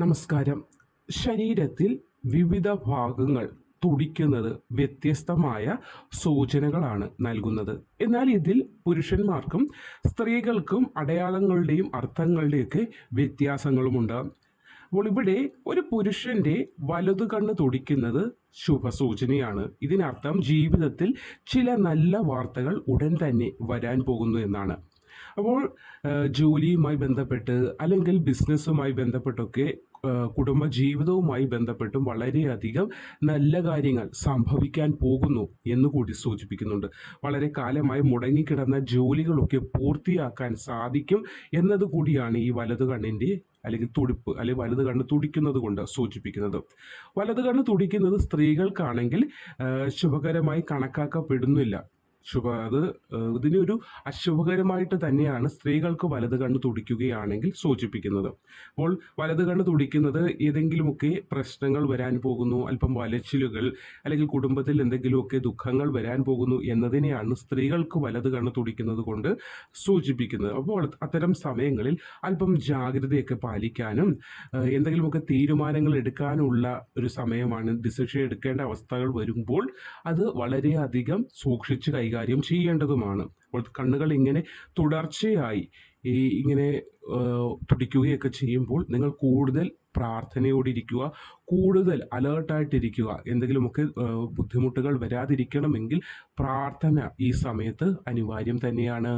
നമസ്കാരം. ശരീരത്തിൽ വിവിധ ഭാഗങ്ങൾ തുടിക്കുന്നത് വ്യത്യസ്തമായ സൂചനകളാണ് നൽകുന്നത്. എന്നാൽ ഇതിൽ പുരുഷന്മാർക്കും സ്ത്രീകൾക്കും അടയാളങ്ങളുടെയും അർത്ഥങ്ങളുടെയൊക്കെ വ്യത്യാസങ്ങളുമുണ്ട്. അപ്പോൾ ഇവിടെ ഒരു പുരുഷന്റെ വലതു കണ്ണ് തുടിക്കുന്നത് ശുഭസൂചനയാണ്. ഇതിനർത്ഥം ജീവിതത്തിൽ ചില നല്ല വാർത്തകൾ ഉടൻ തന്നെ വരാൻ പോകുന്നു എന്നാണ്. അപ്പോൾ ജോലിയുമായി ബന്ധപ്പെട്ട് അല്ലെങ്കിൽ ബിസിനസ്സുമായി ബന്ധപ്പെട്ടൊക്കെ കുടുംബ ജീവിതവുമായി ബന്ധപ്പെട്ടും വളരെയധികം നല്ല കാര്യങ്ങൾ സംഭവിക്കാൻ പോകുന്നു എന്ന് കൂടി സൂചിപ്പിക്കുന്നുണ്ട്. വളരെ കാലമായി മുടങ്ങിക്കിടന്ന ജോലികളൊക്കെ പൂർത്തിയാക്കാൻ സാധിക്കും എന്നതുകൂടിയാണ് ഈ വലതു കണ്ണിന്റെ അല്ലെങ്കിൽ തുടിപ്പ് അല്ലെങ്കിൽ വലത് കണ്ണ് തുടിക്കുന്നത് കൊണ്ട് സൂചിപ്പിക്കുന്നത്. വലത് കണ്ണ് തുടിക്കുന്നത് സ്ത്രീകൾക്കാണെങ്കിൽ ശുഭകരമായി കണക്കാക്കപ്പെടുന്നില്ല. ശുഭ അത് ഇതിനൊരു അശുഭകരമായിട്ട് തന്നെയാണ് സ്ത്രീകൾക്ക് വലത് കണ്ണ് തുടിക്കുകയാണെങ്കിൽ സൂചിപ്പിക്കുന്നത്. അപ്പോൾ വലത് കണ്ണ് തുടിക്കുന്നത് ഏതെങ്കിലുമൊക്കെ പ്രശ്നങ്ങൾ വരാൻ പോകുന്നു അല്പം വലച്ചിലുകൾ അല്ലെങ്കിൽ കുടുംബത്തിൽ എന്തെങ്കിലുമൊക്കെ ദുഃഖങ്ങൾ വരാൻ പോകുന്നു എന്നതിനെയാണ് സ്ത്രീകൾക്ക് വലത് കണ്ണ് തുടിക്കുന്നത് കൊണ്ട് സൂചിപ്പിക്കുന്നത്. അപ്പോൾ അത്തരം സമയങ്ങളിൽ അല്പം ജാഗ്രതയൊക്കെ പാലിക്കാനും എന്തെങ്കിലുമൊക്കെ തീരുമാനങ്ങൾ എടുക്കാനുള്ള ഒരു സമയമാണ്. ഡിസിഷൻ എടുക്കേണ്ട അവസ്ഥകൾ വരുമ്പോൾ അത് വളരെയധികം സൂക്ഷിച്ച് കൈകാര്യം ചെയ്യേണ്ടതുമാണ്. അപ്പോൾ കണ്ണുകൾ ഇങ്ങനെ തുടർച്ചയായി ഈ ഇങ്ങനെ തുടിക്കുകയൊക്കെ ചെയ്യുമ്പോൾ നിങ്ങൾ കൂടുതൽ പ്രാർത്ഥനയോടിരിക്കുക കൂടുതൽ അലേർട്ടായിട്ടിരിക്കുക. എന്തെങ്കിലുമൊക്കെ ബുദ്ധിമുട്ടുകൾ വരാതിരിക്കണമെങ്കിൽ പ്രാർത്ഥന ഈ സമയത്ത് അനിവാര്യം തന്നെയാണ്.